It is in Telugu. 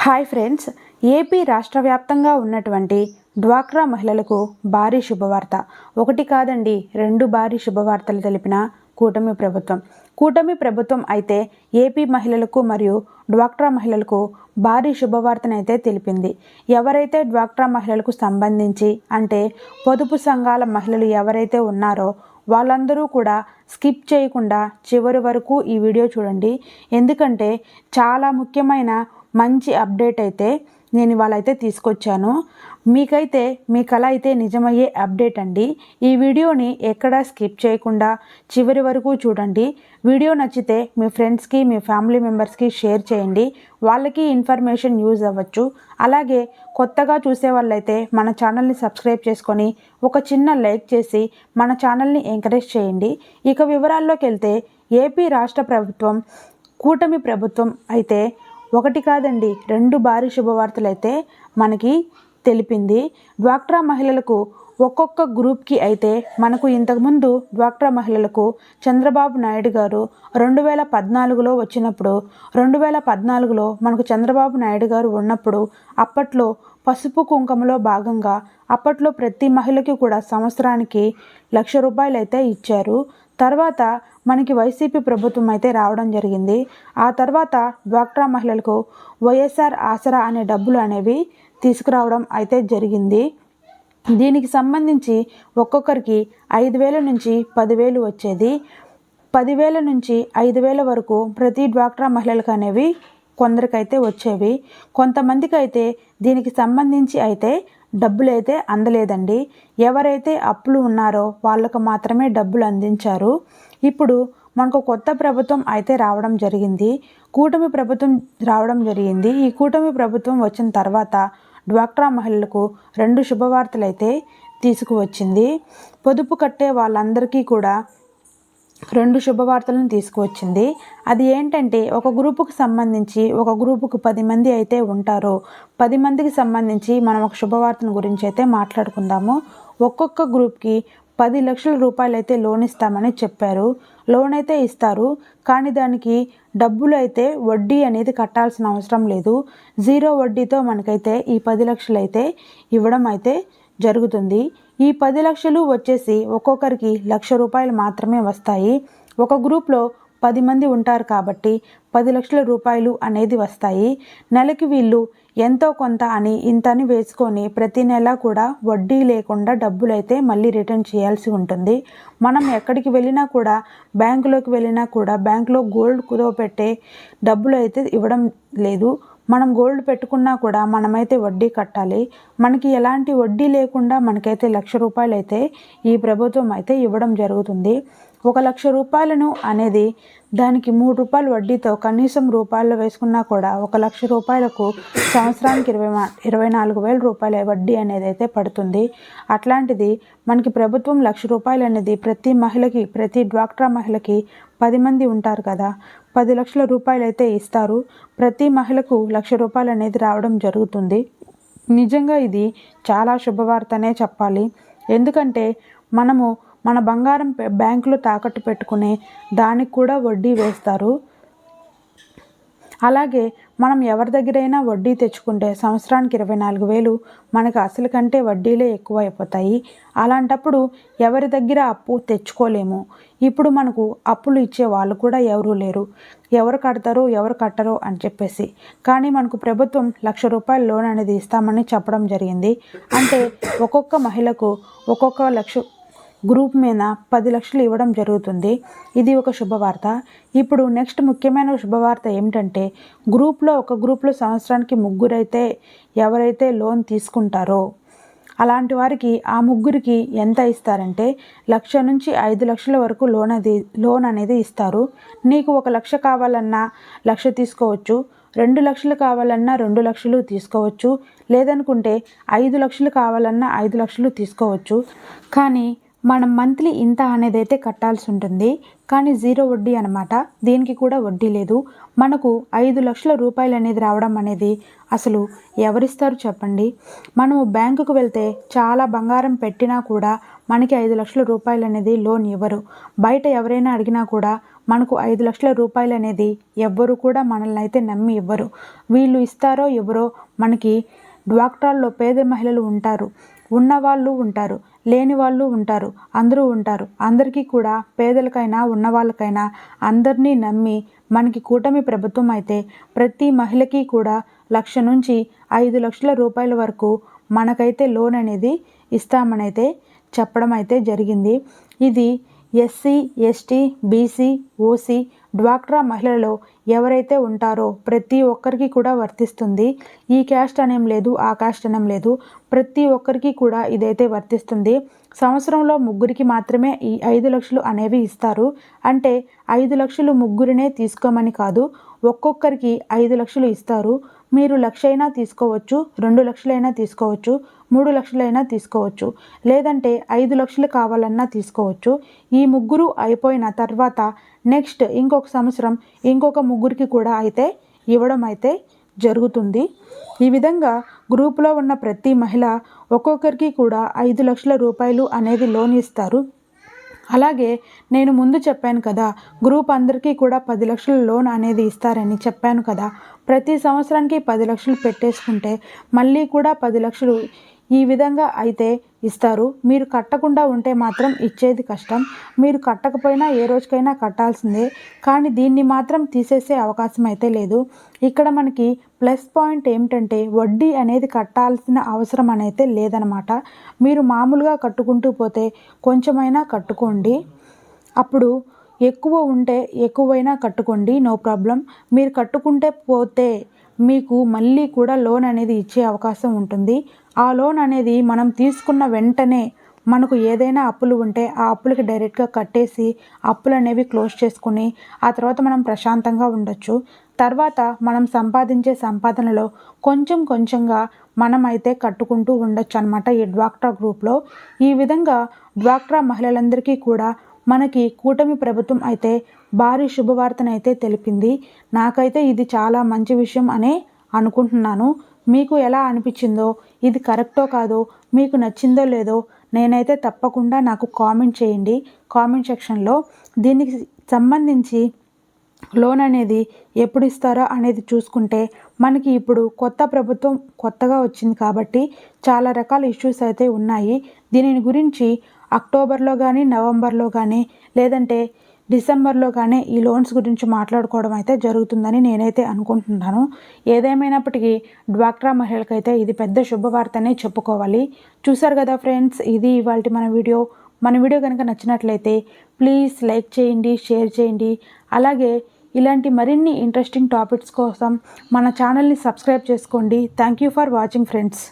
హాయ్ ఫ్రెండ్స్ ఏపీ రాష్ట్ర వ్యాప్తంగా ఉన్నటువంటి డ్వాక్రా మహిళలకు భారీ శుభవార్త. ఒకటి కాదండి రెండు భారీ శుభవార్తలు తెలిపిన కూటమి ప్రభుత్వం. కూటమి ప్రభుత్వం అయితే ఏపీ మహిళలకు మరియు డ్వాక్రా మహిళలకు భారీ శుభవార్తనైతే తెలిపింది. ఎవరైతే డ్వాక్రా మహిళలకు సంబంధించి అంటే పొదుపు సంఘాల మహిళలు ఎవరైతే ఉన్నారో వాళ్ళందరూ కూడా స్కిప్ చేయకుండా చివరి వరకు ఈ వీడియో చూడండి. ఎందుకంటే చాలా ముఖ్యమైన మంచి అప్డేట్ అయితే నేను ఇవాళ అయితే తీసుకొచ్చాను. మీకైతే మీ కళ అయితే నిజమయ్యే అప్డేట్ అండి. ఈ వీడియోని ఎక్కడా స్కిప్ చేయకుండా చివరి వరకు చూడండి. వీడియో నచ్చితే మీ ఫ్రెండ్స్కి మీ ఫ్యామిలీ మెంబర్స్కి షేర్ చేయండి. వాళ్ళకి ఇన్ఫర్మేషన్ యూజ్ అవ్వచ్చు. అలాగే కొత్తగా చూసే వాళ్ళైతే మన ఛానల్ని సబ్స్క్రైబ్ చేసుకొని ఒక చిన్న లైక్ చేసి మన ఛానల్ని ఎంకరేజ్ చేయండి. ఇక వివరాల్లోకి వెళ్తే ఏపీ రాష్ట్ర ప్రభుత్వం కూటమి ప్రభుత్వం అయితే ఒకటి కాదండి రెండు భారీ శుభవార్తలైతే మనకి తెలిపింది. డ్వాక్రా మహిళలకు ఒక్కొక్క గ్రూప్కి అయితే మనకు ఇంతకుముందు డ్వాక్రా మహిళలకు చంద్రబాబు నాయుడు గారు రెండు వేల పద్నాలుగులో వచ్చినప్పుడు రెండు వేల పద్నాలుగులో మనకు చంద్రబాబు నాయుడు గారు ఉన్నప్పుడు అప్పట్లో పసుపు కుంకుమలో భాగంగా అప్పట్లో ప్రతి మహిళకి కూడా సంవత్సరానికి లక్ష రూపాయలు అయితే ఇచ్చారు. తర్వాత మనకి వైసీపీ ప్రభుత్వం అయితే రావడం జరిగింది. ఆ తర్వాత డ్వాక్రా మహిళలకు వైఎస్ఆర్ ఆసరా అనే డబ్బులు అనేవి తీసుకురావడం అయితే జరిగింది. దీనికి సంబంధించి ఒక్కొక్కరికి ఐదు వేల నుంచి పదివేలు వచ్చేది. పదివేల నుంచి ఐదు వేల వరకు ప్రతి డ్వాక్రా మహిళలకు అనేవి కొందరికైతే వచ్చేవి. కొంతమందికి అయితే దీనికి సంబంధించి అయితే డబ్బులు అయితే అందలేదండి. ఎవరైతే అప్పులు ఉన్నారో వాళ్ళకు మాత్రమే డబ్బులు అందించారు. ఇప్పుడు మనకు కొత్త ప్రభుత్వం అయితే రావడం జరిగింది కూటమి ప్రభుత్వం రావడం జరిగింది. ఈ కూటమి ప్రభుత్వం వచ్చిన తర్వాత డ్వాక్రా మహిళలకు రెండు శుభవార్తలు అయితే తీసుకువచ్చింది. పొదుపు కట్టే వాళ్ళందరికీ కూడా రెండు శుభవార్తలను తీసుకువచ్చింది. అది ఏంటంటే ఒక గ్రూపుకు సంబంధించి ఒక గ్రూపుకు పది మంది అయితే ఉంటారు. పది మందికి సంబంధించి మనం ఒక శుభవార్తను గురించి అయితే మాట్లాడుకుందాము. ఒక్కొక్క గ్రూప్కి పది లక్షల రూపాయలు అయితే లోన్ ఇస్తామని చెప్పారు. లోన్ అయితే ఇస్తారు. కానీ దానికి డబ్బులు అయితే వడ్డీ అనేది కట్టాల్సిన అవసరం లేదు. జీరో వడ్డీతో మనకైతే ఈ పది లక్షలు అయితే ఇవ్వడం అయితే జరుగుతుంది. ఈ పది లక్షలు వచ్చేసి ఒక్కొక్కరికి లక్ష రూపాయలు మాత్రమే వస్తాయి. ఒక గ్రూప్లో పది మంది ఉంటారు కాబట్టి పది లక్షల రూపాయలు అనేది వస్తాయి. నెలకి వీళ్ళు ఎంతో కొంత అని ఇంతని వేసుకొని ప్రతి నెల కూడా వడ్డీ లేకుండా డబ్బులు అయితే మళ్ళీ రిటర్న్ చేయాల్సి ఉంటుంది. మనం ఎక్కడికి వెళ్ళినా కూడా బ్యాంకులోకి వెళ్ళినా కూడా బ్యాంకులో గోల్డ్ కుదో పెట్టే డబ్బులు అయితే ఇవ్వడం లేదు. మనం గోల్డ్ పెట్టుకున్నా కూడా మనమైతే వడ్డీ కట్టాలి. మనకి ఎలాంటి వడ్డీ లేకుండా మనకైతే లక్ష రూపాయలు అయితే ఈ ప్రభుత్వం అయితే ఇవ్వడం జరుగుతుంది. ఒక లక్ష రూపాయలను అనేది దానికి మూడు రూపాయలు వడ్డీతో కనీసం రూపాయలు వేసుకున్నా కూడా ఒక లక్ష రూపాయలకు సంవత్సరానికి ఇరవై ఇరవై నాలుగు వేల రూపాయల వడ్డీ అనేది అయితే పడుతుంది. అట్లాంటిది మనకి ప్రభుత్వం లక్ష రూపాయలు అనేది ప్రతి మహిళకి ప్రతి డ్వాక్రా మహిళకి పది మంది ఉంటారు కదా. పది లక్షల రూపాయలు అయితే ఇస్తారు. ప్రతి మహిళకు లక్ష రూపాయలు అనేది రావడం జరుగుతుంది. నిజంగా ఇది చాలా శుభవార్తనే చెప్పాలి. ఎందుకంటే మనము మన బంగారం బ్యాంకులో తాకట్టు పెట్టుకునే దానికి కూడా వడ్డీ వేస్తారు. అలాగే మనం ఎవరి దగ్గరైనా వడ్డీ తెచ్చుకుంటే సంవత్సరానికి ఇరవై నాలుగు వేలు మనకు అసలు కంటే వడ్డీలే ఎక్కువ అయిపోతాయి అలాంటప్పుడు ఎవరి దగ్గర అప్పు తెచ్చుకోలేము. ఇప్పుడు మనకు అప్పులు ఇచ్చే వాళ్ళు కూడా ఎవరూ లేరు. ఎవరు కడతారో ఎవరు కట్టరో అని చెప్పేసి. కానీ మనకు ప్రభుత్వం లక్ష రూపాయల లోన్ అనేది ఇస్తామని చెప్పడం జరిగింది. అంటే ఒక్కొక్క మహిళకు ఒక్కొక్క లక్ష గ్రూప్ మీద పది లక్షలు ఇవ్వడం జరుగుతుంది. ఇది ఒక శుభవార్త. ఇప్పుడు నెక్స్ట్ ముఖ్యమైన శుభవార్త ఏమిటంటే గ్రూప్లో ఒక గ్రూప్లో సంవత్సరానికి ముగ్గురైతే ఎవరైతే లోన్ తీసుకుంటారో అలాంటి వారికి ఆ ముగ్గురికి ఎంత ఇస్తారంటే లక్ష నుంచి ఐదు లక్షల వరకు లోన్ అది లోన్ అనేది ఇస్తారు. నీకు ఒక లక్ష కావాలన్నా లక్ష తీసుకోవచ్చు రెండు లక్షలు కావాలన్నా రెండు లక్షలు తీసుకోవచ్చు లేదనుకుంటే ఐదు లక్షలు కావాలన్నా ఐదు లక్షలు తీసుకోవచ్చు. కానీ మనం మంత్లీ ఇంత అనేది అయితే కట్టాల్సి ఉంటుంది కానీ జీరో వడ్డీ అనమాట. దీనికి కూడా వడ్డీ లేదు. మనకు ఐదు లక్షల రూపాయలు అనేది రావడం అనేది అసలు ఎవరిస్తారు చెప్పండి? మనము బ్యాంకుకు వెళ్తే చాలా బంగారం పెట్టినా కూడా మనకి ఐదు లక్షల రూపాయలు అనేది లోన్ ఇవ్వరు. బయట ఎవరైనా అడిగినా కూడా మనకు ఐదు లక్షల రూపాయలు అనేది ఎవ్వరు కూడా మనల్ని అయితే నమ్మి ఇవ్వరు. వీళ్ళు ఇస్తారో ఎవరో మనకి డ్వాక్రాల్లో పేద మహిళలు ఉంటారు. ఉన్నవాళ్ళు ఉంటారు. లేని వాళ్ళు ఉంటారు. అందరూ ఉంటారు. అందరికీ కూడా పేదలకైనా ఉన్నవాళ్ళకైనా అందరినీ నమ్మి మనకి కూటమి ప్రభుత్వం అయితే ప్రతి మహిళకి కూడా లక్ష నుంచి ఐదు లక్షల రూపాయల వరకు మనకైతే లోన్ అనేది ఇస్తామనైతే చెప్పడం అయితే జరిగింది. ఇది ఎస్సీ ఎస్టీ బీసీ ఓసీ డ్వాక్రా మహిళలలో ఎవరైతే ఉంటారో ప్రతి ఒక్కరికి కూడా వర్తిస్తుంది. ఈ క్యాస్ట్ అనేం లేదు ఆ క్యాస్ట్ అనేం లేదు. ప్రతి ఒక్కరికి కూడా ఇదైతే వర్తిస్తుంది. సంవత్సరంలో ముగ్గురికి మాత్రమే ఈ ఐదు లక్షలు అనేవి ఇస్తారు. అంటే ఐదు లక్షలు ముగ్గురినే తీసుకోమని కాదు ఒక్కొక్కరికి ఐదు లక్షలు ఇస్తారు. మీరు లక్ష అయినా తీసుకోవచ్చు రెండు లక్షలైనా తీసుకోవచ్చు మూడు లక్షలైనా తీసుకోవచ్చు. లేదంటే ఐదు లక్షలు కావాలన్నా తీసుకోవచ్చు. ఈ ముగ్గురు అయిపోయిన తర్వాత నెక్స్ట్ ఇంకొక సంవత్సరం ఇంకొక ముగ్గురికి కూడా అయితే ఇవ్వడం అయితే జరుగుతుంది. ఈ విధంగా గ్రూపులో ఉన్న ప్రతి మహిళ ఒక్కొక్కరికి కూడా ఐదు లక్షల రూపాయలు అనేది లోన్ ఇస్తారు. అలాగే నేను ముందు చెప్పాను కదా గ్రూప్ అందరికీ కూడా పది లక్షల లోన్ అనేది ఇస్తారని చెప్పాను కదా. ప్రతి సంవత్సరానికి పది లక్షలు పెట్టేసుకుంటే మళ్ళీ కూడా పది లక్షలు ఈ విధంగా అయితే ఇస్తారు. మీరు కట్టకుండా ఉంటే మాత్రం ఇచ్చేది కష్టం. మీరు కట్టకపోయినా ఏ రోజుకైనా కట్టాల్సిందే. కానీ దీన్ని మాత్రం తీసేసే అవకాశం అయితే లేదు. ఇక్కడ మనకి ప్లస్ పాయింట్ ఏమిటంటే వడ్డీ అనేది కట్టాల్సిన అవసరం అనేది లేదనమాట. మీరు మామూలుగా కట్టుకుంటూ పోతే కొంచెమైనా కట్టుకోండి. అప్పుడు ఎక్కువ ఉంటే ఎక్కువైనా కట్టుకోండి. No problem. మీరు కట్టుకుంటే పోతే మీకు మళ్ళీ కూడా లోన్ అనేది ఇచ్చే అవకాశం ఉంటుంది. ఆ లోన్ అనేది మనం తీసుకున్న వెంటనే మనకు ఏదైనా అప్పులు ఉంటే ఆ అప్పులకి డైరెక్ట్గా కట్టేసి అప్పులు అనేవి క్లోజ్ చేసుకుని ఆ తర్వాత మనం ప్రశాంతంగా ఉండొచ్చు. తర్వాత మనం సంపాదించే సంపాదనలో కొంచెం కొంచెంగా మనం అయితే కట్టుకుంటూ ఉండొచ్చు అనమాట ఈ డ్వాక్రా గ్రూప్లో. ఈ విధంగా డ్వాక్రా మహిళలందరికీ కూడా మనకి కూటమి ప్రభుత్వం అయితే భారీ శుభవార్తనైతే తెలిపింది. నాకైతే ఇది చాలా మంచి విషయం అనే అనుకుంటున్నాను. మీకు ఎలా అనిపించిందో ఇది కరెక్టో కాదో మీకు నచ్చిందో లేదో నేనైతే తప్పకుండా నాకు కామెంట్ చేయండి. కామెంట్ సెక్షన్లో దీనికి సంబంధించి లోన్ అనేది ఎప్పుడు ఇస్తారో అనేది చూసుకుంటే మనకి ఇప్పుడు కొత్త ప్రభుత్వం కొత్తగా వచ్చింది కాబట్టి చాలా రకాల ఇష్యూస్ అయితే ఉన్నాయి. దీనిని గురించి అక్టోబర్లో కానీ నవంబర్లో కానీ లేదంటే డిసెంబర్లో కానీ ఈ లోన్స్ గురించి మాట్లాడుకోవడం అయితే జరుగుతుందని నేనైతే అనుకుంటున్నాను. ఏదేమైనప్పటికీ డ్వాక్రా మహిళలకైతే ఇది పెద్ద శుభవార్తనే చెప్పుకోవాలి. చూసారు కదా ఫ్రెండ్స్ ఇది ఇవాళ మన వీడియో. మన వీడియో కనుక నచ్చినట్లయితే ప్లీజ్ లైక్ చేయండి షేర్ చేయండి. అలాగే ఇలాంటి మరిన్ని ఇంట్రెస్టింగ్ టాపిక్స్ కోసం మన ఛానల్ని సబ్స్క్రైబ్ చేసుకోండి. Thank you for watching friends.